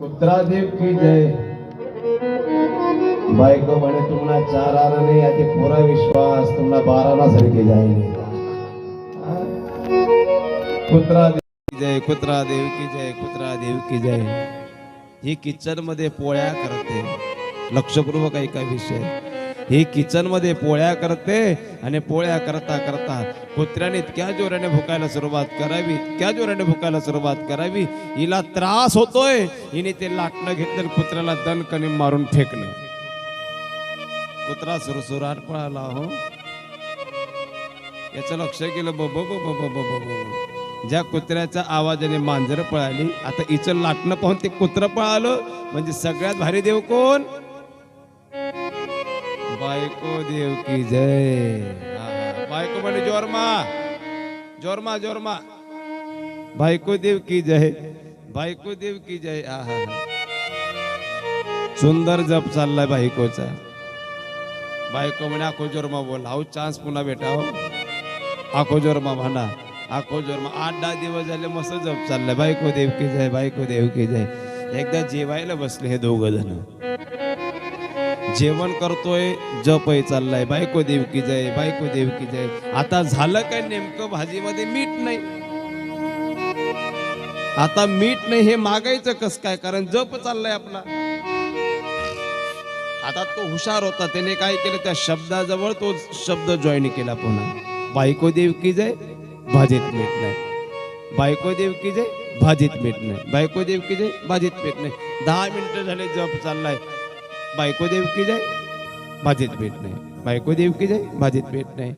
कुत्रादेव की जय? बायको म्हणे तुम्हाला चार आना नाही आता पुरा विश्वास तुम्हाला बाराना सारखे जाईल कुत्रा देव की जय कुत्रा देव की जय कुत्रा देव की जय. ही किचनमध्ये पोळ्या करते. लक्षपूर्वक ऐका विषय. ही किचनमध्ये पोळ्या करते आणि पोळ्या करता करता कुत्र्याने इतक्या जोराने भुकायला सुरुवात करावी इतक्या जोराने भुकायला सुरुवात करावी. हिला त्रास होतोय. हिने ते लाटणं घेतलं कुत्र्याला दणकणी मारून फेकलं. कुत्रा सुरसुराट पळाला हो. याचं लक्ष केलं बब बब बब बब ज्या कुत्र्याच्या आवाजाने मांजर पळाली आता हिचं लाटणं पाहून ते कुत्र पळालं. म्हणजे सगळ्यात भारी देव कोण? बायको देव की जय। हा, बायको म्हणे जोरमा जोरमा जोरमा. बायको देव की जय बायको देव की जय. आहा सुंदर जप चाललाय बायकोचा. बायको म्हणे आखो जोरमा बोल. हा चान्स पुन्हा भेटाव हो. आखो जोरमा म्हणा. आखो जोरमा. आठ दहा दिवस झाले मस्त जप चाललाय. बायको देव की जय बायको देव की जय. एकदा जेवायला बसले हे दोघ जण. जेवण करतोय जपही चाललाय. बायको देव की जय बायको देव की जय. आता झालं काय नेमकं? भाजीमध्ये मीठ नाही. आता मीठ नाही हे मागायचं कस काय? कारण जप चाललाय आपला. आता तो हुशार होता. त्याने काय केलं? त्या शब्दाजवळ तो शब्द जॉईन केला पुन्हा. बायको देव की जय भाजीत मीठ नाही. बायको देव की जय भाजीत मीठ नाही. बायको देव की जय भाजीत मीठ नाही. दहा मिनिटं झाले जप चाललाय. बायको देव की जय भाजीत भेट नाही. बायको देव की जय भेट नाही.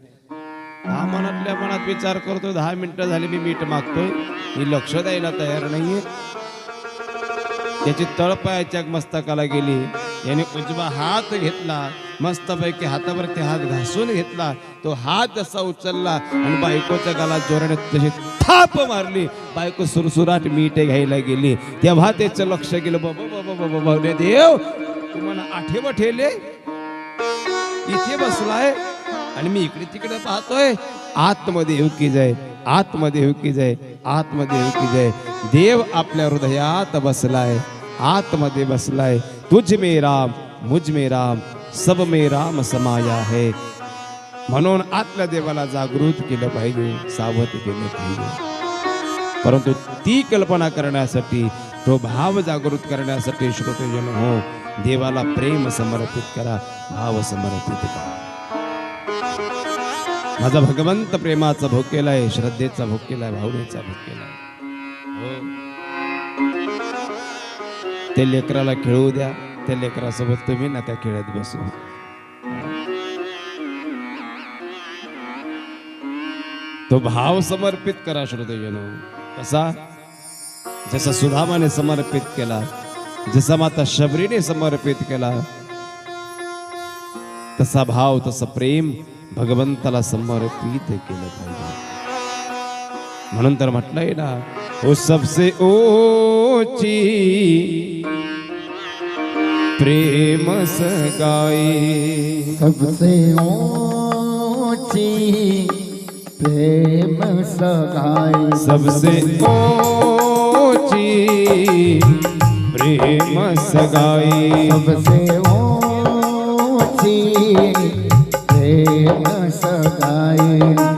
हा मनातल्या मनात विचार करतो दहा मिनिटं झाली मी मीठ मागतोय. मी लक्ष द्यायला तयार नाहीये. त्याची तळपायाच्या मस्तकाला गेली. याने उजवा हात घेतला. मस्तपैकी हातावरती हात घासून घेतला. तो हात जसा उचलला आणि बायकोच्या गाला जोराने तशी थाप मारली. बायको सुरसुराट मीठ घ्यायला गेली. तेव्हा त्याचं लक्ष गेलं. बाबा बाबा बाबा बाबा देव तुम्हाला ठेले इथे बसलाय आणि मी इकडे तिकडे पाहतोय. आतमध्ये की जाय आतमध्ये की जाय आतमध्ये की जाय. देव आपल्या हृदयात बसलाय आतमध्ये बसलाय. तुझ मे राम मुझ मे राम सब मे राम समाया आहे म्हणून आतल्या देवाला जागृत केलं पाहिजे सावध केलं पाहिजे. परंतु ती कल्पना करण्यासाठी तो भाव जागृत करण्यासाठी श्रोतेजन हो देवाला प्रेम समर्पित करा भाव समर्पित करा. माझा भगवंत प्रेमाचा भोग केलाय श्रद्धेचा भोग केलाय भावनेचा भोग केलाय. हो. ते लेकराला खेळू द्या त्या लेकरासोबत तुम्ही ना त्या खेळत बसू. तो भाव समर्पित करा श्रोतेजनो. कसा? जसा सुधामाने समर्पित केला जसा माता शबरीने समर्पित केला तसा भाव तसं प्रेम भगवंताला समर्पित केलं पाहिजे। म्हणून तर म्हटलंय ना ओ सबसे ऊँची प्रेम सगाई। सबसे ऊँची प्रेम सगाई। सबसे ऊँची प्रेम सगाई सबसे ऊंची प्रेम सगाई।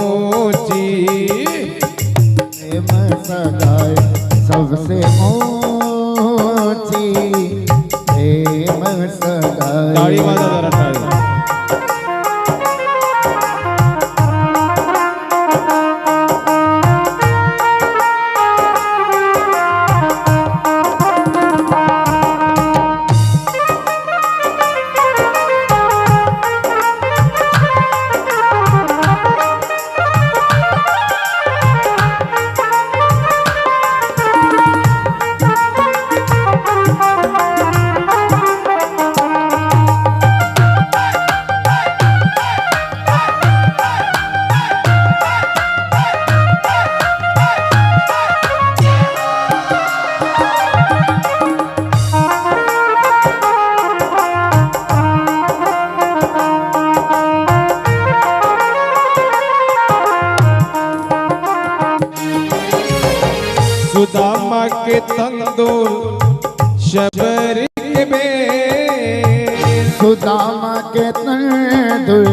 शबर बे बेर सुदामा के तंदुल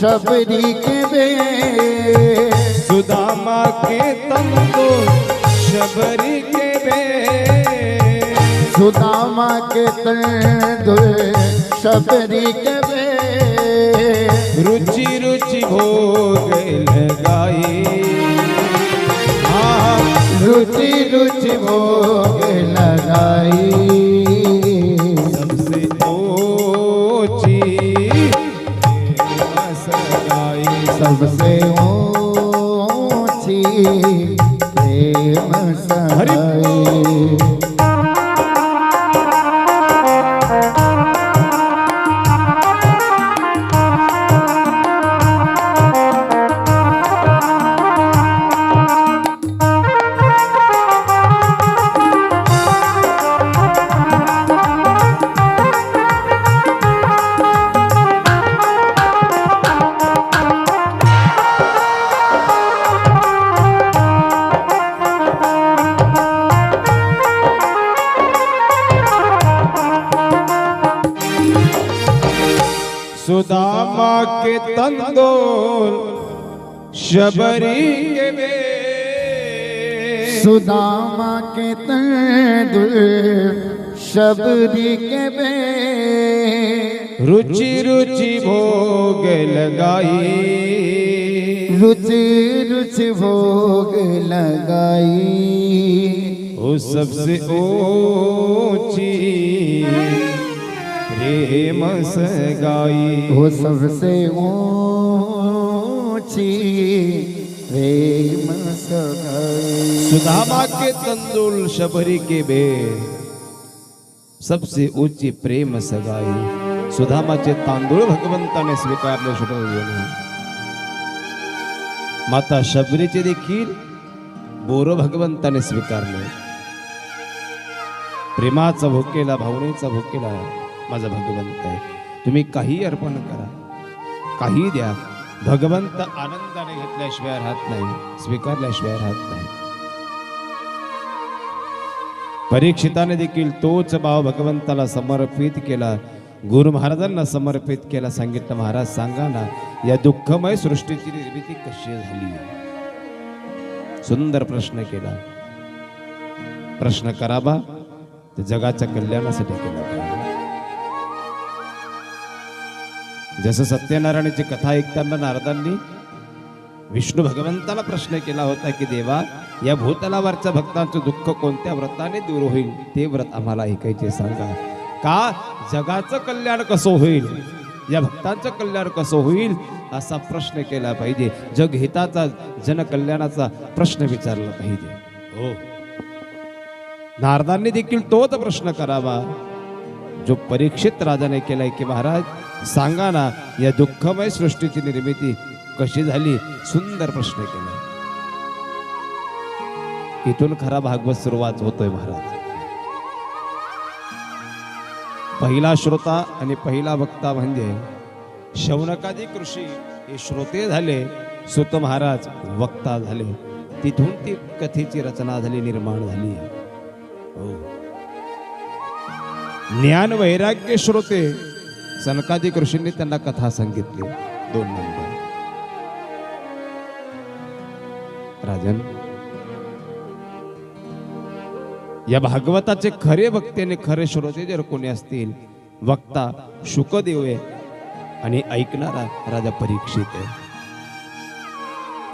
शबरी के बे सुदामा के तंदुल शबरी के बे। सुदामा के तंदुल शबरी के बे रुचि रुचि भोग लगाई हाँ रुचि रुचि भोग सबसे ऊंची प्रेम सगाई शबरी के बेर सुदामा के तंदुल शबरी के बेर रुचि रुचि भोग लगाई। रुचि रुचि भोग लगाई। वो सबसे ऊंची प्रेम सगाई। वो सबसे ऊंची प्रेम सुदामा के तंदुल शबरी के बेर सबसे ऊंची प्रेम सगाई। सुधामाचे तांदूळ भगवंताने स्वीकारले सुटले माता शबरीचे देखील बोर भगवंताने स्वीकारले। प्रेमाचा भोकेला भावनेचा भोकेला माझा भगवंत आहे। तुम्ही काही अर्पण करा। काही द्या। भगवंत आनंदाने घेतल्याशिवाय राहत नाही स्वीकारल्याशिवाय राहत नाही. परीक्षिताने देखील तोच भाव भगवंताला समर्पित केला गुरु महाराजांना समर्पित केला सांगितलं महाराज सांगा ना या दुःखमय सृष्टीची निर्मिती कशी झाली? सुंदर प्रश्न केला. प्रश्न करावा ते जगाच्या कल्याणासाठी केला जसं सत्यनारायणाची कथा ऐकताना नारदांनी विष्णू भगवंताला प्रश्न केला होता की देवा या भूतलावरच्या भक्तांचं दुःख कोणत्या व्रताने दूर होईल? ते व्रत आम्हाला ऐकायचे सांगा. का? जगाचं कल्याण कसं होईल? या भक्तांचं कल्याण कसं होईल? असा प्रश्न केला पाहिजे. जग हिताचा जनकल्याणाचा प्रश्न विचारला पाहिजे. हो. नारदांनी देखील तोच प्रश्न करावा. जो परीक्षित राजाने केलाय की महाराज सांगा ना या दुःखमय सृष्टीची निर्मिती कशी झाली? सुंदर प्रश्न केला. इथून खरा भागवत सुरुवात होतोय महाराज. पहिला श्रोता आणि पहिला वक्ता म्हणजे शौनकादी ऋषी हे श्रोते झाले सुत महाराज वक्ता झाले. तिथून ती कथेची रचना झाली निर्माण झाली. हो. ज्ञान वैराग्य श्रोते सनकादिक ऋषींनी त्यांना कथा सांगितली. दोन नंबर. राजन या भागवताचे खरे वक्ते आणि खरे श्रोते जर कोणी असतील वक्ता शुकदेव आहे आणि ऐकणारा राजा परीक्षित आहे.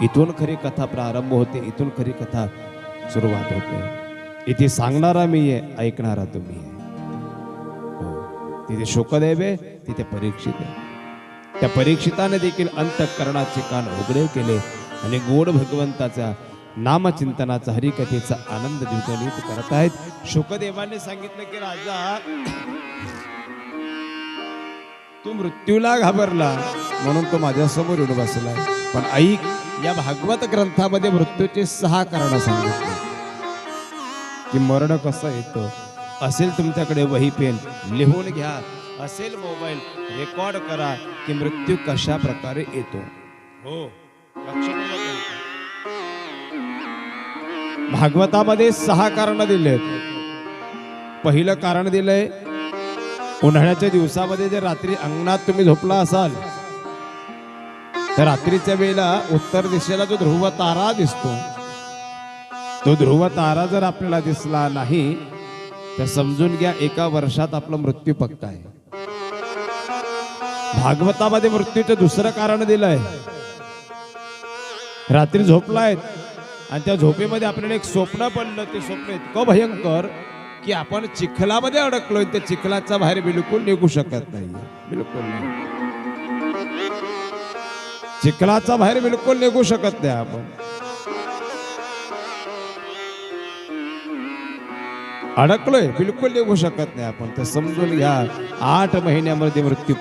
इथून खरी कथा प्रारंभ होते इथून खरी कथा सुरुवात होते. इथे सांगणारा मी आहे ऐकणारा तुम्ही आहे. तिथे शोकदेव आहे तिथे परीक्षित. आहे त्या परीक्षिताने देखील अंतःकरणाचे कान उघडे केले आणि गोड भगवंताचा नामचिंतनाचा हरिकथेचा आनंद दिवस करत आहेत. शुकदेवाने सांगितलं की राजा तू मृत्यूला घाबरला म्हणून तो माझ्यासमोर येऊन बसला. पण ऐक या भागवत ग्रंथामध्ये मृत्यूचे सहा कारण सांगितले. की मरण कसं येतं? असेल तुमच्याकडे वही पेन लिहून घ्या. असेल मोबाईल रेकॉर्ड करा की मृत्यू कशा प्रकारे येतो. हो. भागवतामध्ये सहा कारण दिलेत पहिलं कारण दिलंय उन्हाळ्याच्या दिवसामध्ये जर रात्री अंगणात तुम्ही झोपला असाल तर रात्रीच्या वेळेला उत्तर दिशेला जो ध्रुव तारा दिसतो तो ध्रुव तारा जर आपल्याला दिसला नाही तर समजून घ्या एका वर्षात आपला मृत्यू पक्का आहे. भागवतामध्ये मृत्यूचं दुसरं कारण दिलंय. रात्री झोपलाय आणि त्या झोपेमध्ये आपल्याला एक स्वप्न पडलं ते स्वप्न इतकं भयंकर की आपण चिखलामध्ये अडकलोय त्या चिखलाचा बाहेर बिलकुल निघू शकत नाही. बिलकुल नाही. चिखलाचा बाहेर बिलकुल निघू शकत नाही आपण. अडकलोय बिलकुल निघू शकत नाही आपण. तर समजून घ्या आठ महिन्यामध्ये मृत्यू